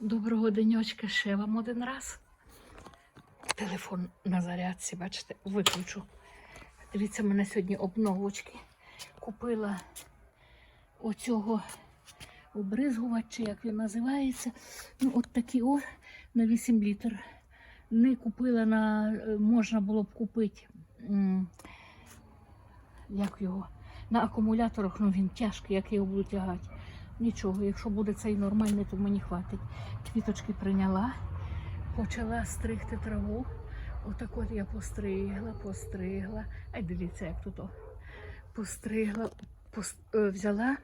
Доброго денечка ще вам один раз. Телефон на зарядці, бачите, виключу. Дивіться, мене сьогодні обновочки. Купила оцього обризгувач, чи як він називається. Ну, от такий о на 8 літр. Не купила на, е, можна було б купити, як його, на акумуляторах, ну він тяжкий, як його буду тягати. Нічого, якщо буде цей нормальний, то мені хватить. Квіточки прийняла, почала стригти траву. Отак от я постригла, постригла. Ай, дивіться, як тут. Постригла, пос- е, взяла,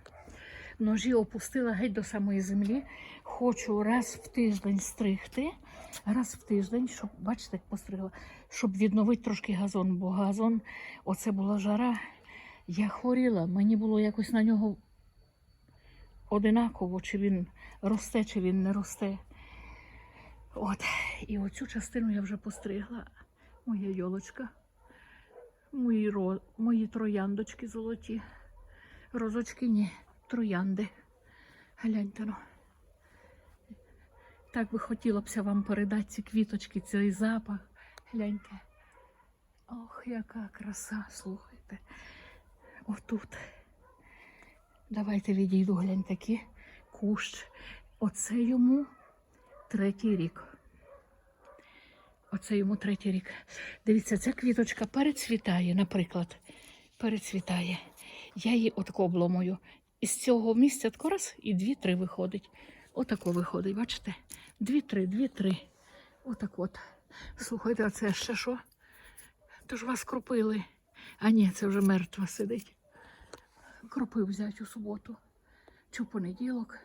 ножі опустила геть до самої землі. Хочу раз в тиждень стригти, раз в тиждень, щоб, бачите, як постригла, щоб відновити трошки газон, бо газон, оце була жара. Я хворіла, мені було якось на нього одинаково, чи він росте, чи він не росте. От, і оцю частину я вже постригла. Моя йолочка, мої, ро... мої трояндочки золоті. Розочки ні, троянди. Гляньте ну. Так би хотілося вам передати ці квіточки, цей запах. Гляньте. Ох, яка краса, слухайте. Отут. Давайте відійду, глянь такі кущ. Оце йому третій рік. Оце йому третій рік. Дивіться, ця квіточка перецвітає, наприклад. Перецвітає. Я її отако обломую. Із цього місця раз і дві-три виходить. Отако виходить, бачите? Дві-три, дві-три. Отак от. Слухайте, а це ще що? То ж вас кропили. А ні, це вже мертва сидить кропив взяти у суботу чи в понеділок.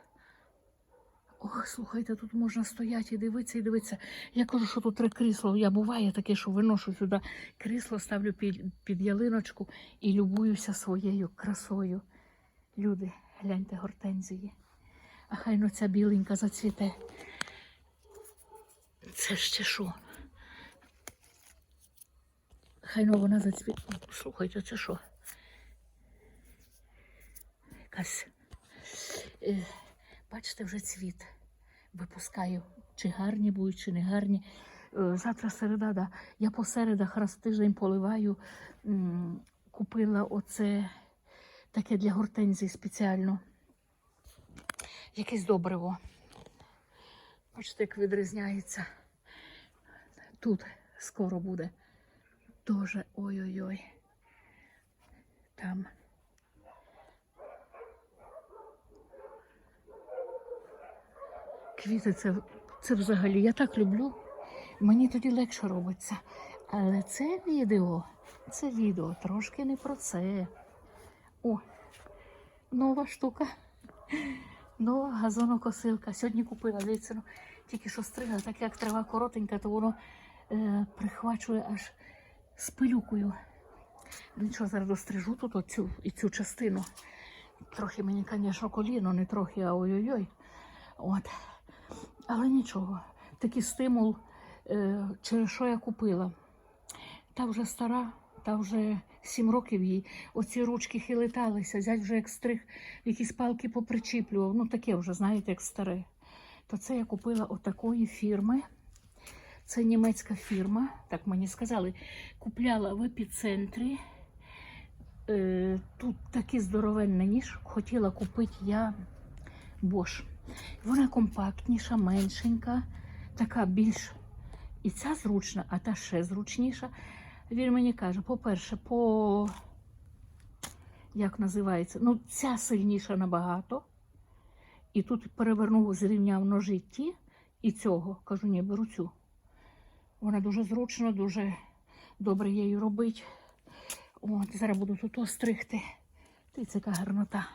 Ох, слухайте, тут можна стояти і дивитися, і дивитися. Я кажу, що тут три крісло. Я буває таке, що виношу сюди крісло, ставлю під, під ялиночку і любуюся своєю красою. Люди, гляньте гортензії. А хай ну ця біленька зацвіте. Це ще що? Хай ну вона зацвіте. Слухайте, це що? Якась. Е, бачите, вже цвіт випускаю. Чи гарні будуть, чи не гарні. Е, завтра середа, да. я по середах раз в тиждень поливаю. Купила оце таке для гортензій спеціально. Якесь добриво. Бачите, як відрізняється. Тут скоро буде. Дуже ой-ой-ой. Там. Квіти це, це взагалі я так люблю. Мені тоді легше робиться. Але це відео, це відео трошки не про це. О, нова штука. Нова газонокосилка. Сьогодні купила дивіться, ну, тільки що стригла, так як трава коротенька, то воно е, прихвачує аж з пилюкою. Нічого, зараз дострижу тут оцю і цю частину. Трохи мені, звісно, коліно, не трохи, а ой-ой-ой. От. Але нічого, такий стимул, е, через що я купила. Та вже стара, та вже сім років їй. Оці ручки хилиталися, зять вже як стриг, якісь палки попричіплював. Ну таке вже, знаєте, як старе. То це я купила отакої фірми. Це німецька фірма, так мені сказали. Купляла в епіцентрі. Е, тут такий здоровенний ніж. Хотіла купити я Bosch. Вона компактніша, меншенька, така більш і ця зручна, а та ще зручніша. Він мені каже, по-перше, по як називається, ну ця сильніша набагато. І тут перевернув, зрівняв ножі ті і цього. Кажу, ні, беру цю. Вона дуже зручна, дуже добре її робить. От, зараз буду тут остригти. Ти це гарнота.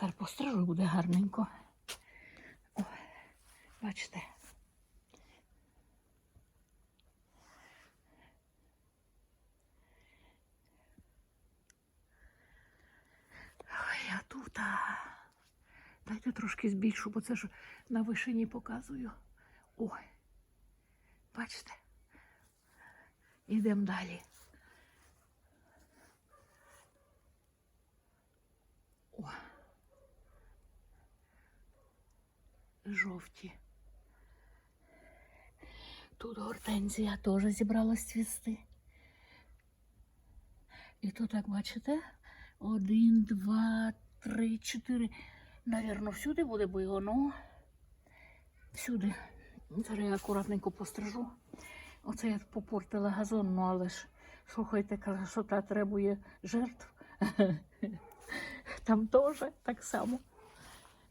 Зараз пострижу буде гарненько. О, бачите. Я тут. Дайте трошки збільшу, бо це ж на вишині показую. Ой. Бачите? Ідемо далі. Жовті. Тут гортензія теж зібралась цвісти. І тут, як бачите, один, два, три, чотири. Навірно, всюди буде, бо ну, всюди. Зараз я акуратненько пострижу. Оце я попортила газон, ну але ж, слухайте, красота требує жертв. Там теж так само.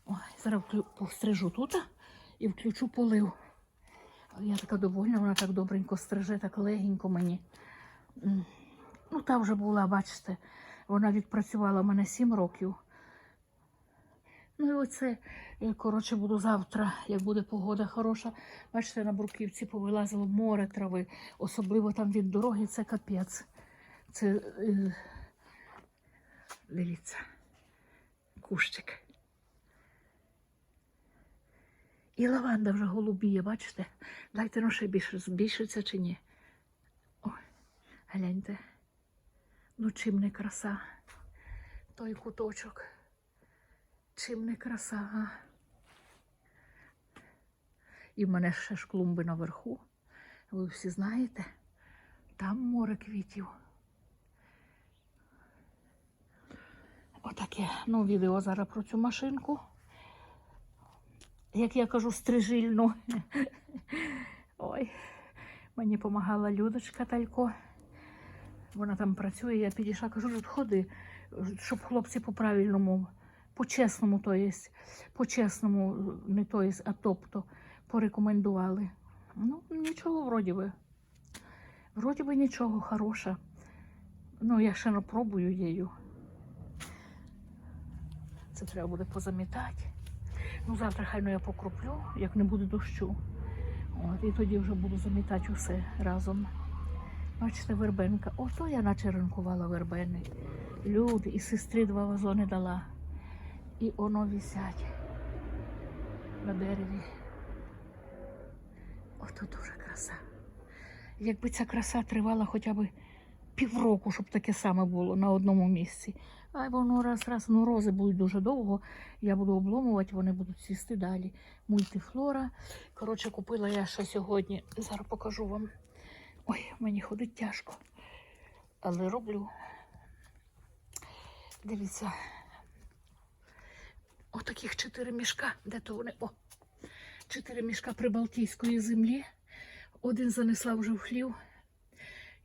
Ой, зараз пострижу тут і включу полив. Я така довольна, вона так добренько стриже, так легенько мені. Ну, та вже була, бачите, вона відпрацювала в мене 7 років. Ну і оце, е, коротше, буду завтра, як буде погода хороша. Бачите, на Бруківці повилазило море трави, особливо там від дороги, це капець. Це, е, дивіться, кущик. І лаванда вже голубіє, бачите? Дайте ну ще більше, збільшиться чи ні. Ой, гляньте. Ну чим не краса. Той куточок. Чим не краса, а? І в мене ще ж клумби наверху. Ви всі знаєте, там море квітів. Отаке. Ну, відео зараз про цю машинку. Як я кажу, стрижильну. Ой, мені допомагала Людочка Талько. Вона там працює, я підійшла, кажу, «Люд, ходи, щоб хлопці по-правильному, по-чесному, то є, по-чесному, не то є, а тобто порекомендували. Ну, нічого, вроді би. Вроді би нічого хороше. Ну, я ще не пробую її. Це треба буде позамітати. Ну, завтра хай ну, я покроплю, як не буде дощу. От, і тоді вже буду замітати усе разом. Бачите, вербенка. Ото я наче ринкувала вербени. Люди, і сестрі два вазони дала. І воно висять на дереві. Ото дуже краса. Якби ця краса тривала хоча б півроку, щоб таке саме було на одному місці. А воно раз, раз, ну рози будуть дуже довго. Я буду обломувати, вони будуть цвісти далі. Мультифлора. Коротше, купила я ще сьогодні. Зараз покажу вам. Ой, мені ходить тяжко. Але роблю. Дивіться. Отаких чотири мішка. Де то вони? О! Чотири мішка прибалтійської землі. Один занесла вже в хлів.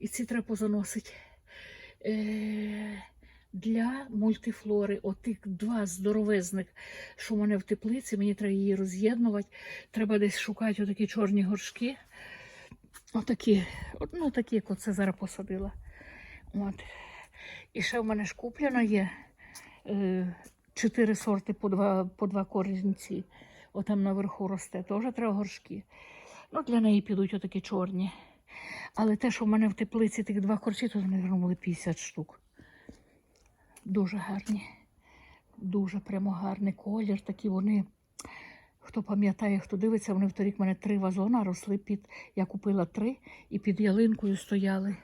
І ці треба позаносити. Е- для мультифлори. Отих два здоровезних, що в мене в теплиці, мені треба її роз'єднувати. Треба десь шукати отакі чорні горшки. Отакі, ну такі, як оце зараз посадила. От. І ще в мене ж куплено є е, чотири сорти по два, по два корінці. Отам наверху росте. Теж треба горшки. Ну, для неї підуть отакі чорні. Але те, що в мене в теплиці тих два корчі, то, мабуть, були 50 штук. Дуже гарні. Дуже прямо гарний колір. Такі вони. Хто пам'ятає, хто дивиться, вони в торік в мене три вазона росли під. Я купила три і під ялинкою стояли.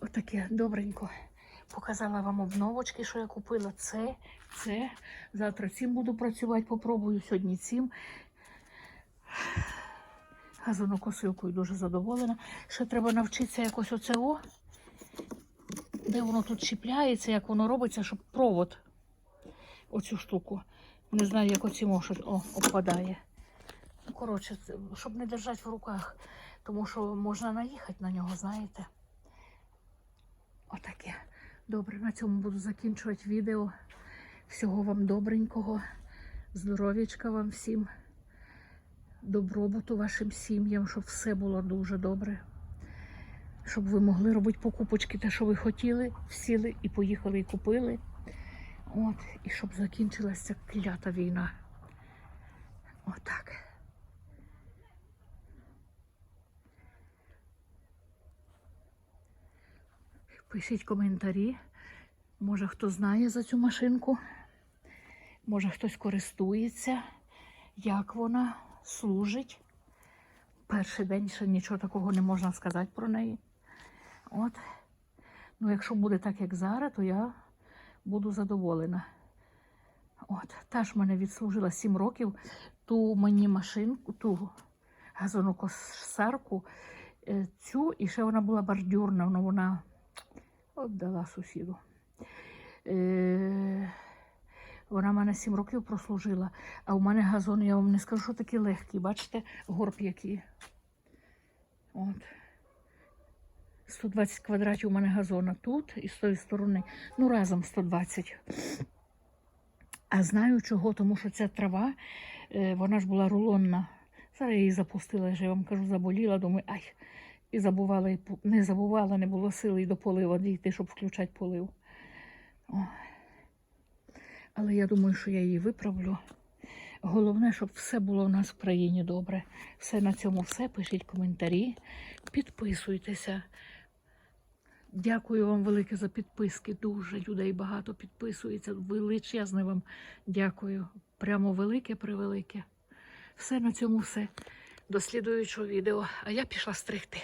Отаке добренько. Показала вам обновочки, що я купила. Це, це. Завтра цим буду працювати, попробую сьогодні цим. Газонокосилкою дуже задоволена. Ще треба навчитися якось оце о, де воно тут чіпляється, як воно робиться, щоб провод оцю штуку. Не знаю, як оці може о, опадає. Ну, коротше, щоб не держати в руках, тому що можна наїхати на нього, знаєте. Отаке. Добре, на цьому буду закінчувати відео. Всього вам добренького, здоров'ячка вам всім, добробуту вашим сім'ям, щоб все було дуже добре. Щоб ви могли робити покупочки, те, що ви хотіли, сіли і поїхали і купили. От, і щоб закінчилася клята війна. Отак. Пишіть коментарі. Може хто знає за цю машинку. Може хтось користується, як вона служить. Перший день ще нічого такого не можна сказати про неї. От. Ну, якщо буде так, як зараз, то я буду задоволена. От, та ж мене відслужила 7 років. ту мені машинку, ту газонокосарку, е, цю, і ще вона була бордюрна, ну вона віддала сусіду. Е, вона мене 7 років прослужила, а у мене газон, я вам не скажу, що такий легкий. Бачите, горб який. От. 120 квадратів у мене газона тут і з тої сторони. Ну, разом 120. А знаю чого, тому що ця трава, е, вона ж була рулонна. Зараз я її запустила, я вам кажу, заболіла, думаю, ай. І забувала, не забувала, не було сили і до полива дійти, щоб включати полив. О. Але я думаю, що я її виправлю. Головне, щоб все було в нас в країні добре. Все на цьому все. Пишіть коментарі, підписуйтеся. Дякую вам велике за підписки. Дуже людей багато підписується. Величезне вам дякую. Прямо велике, превелике. Все на цьому все. До слідуючого відео. А я пішла стригти.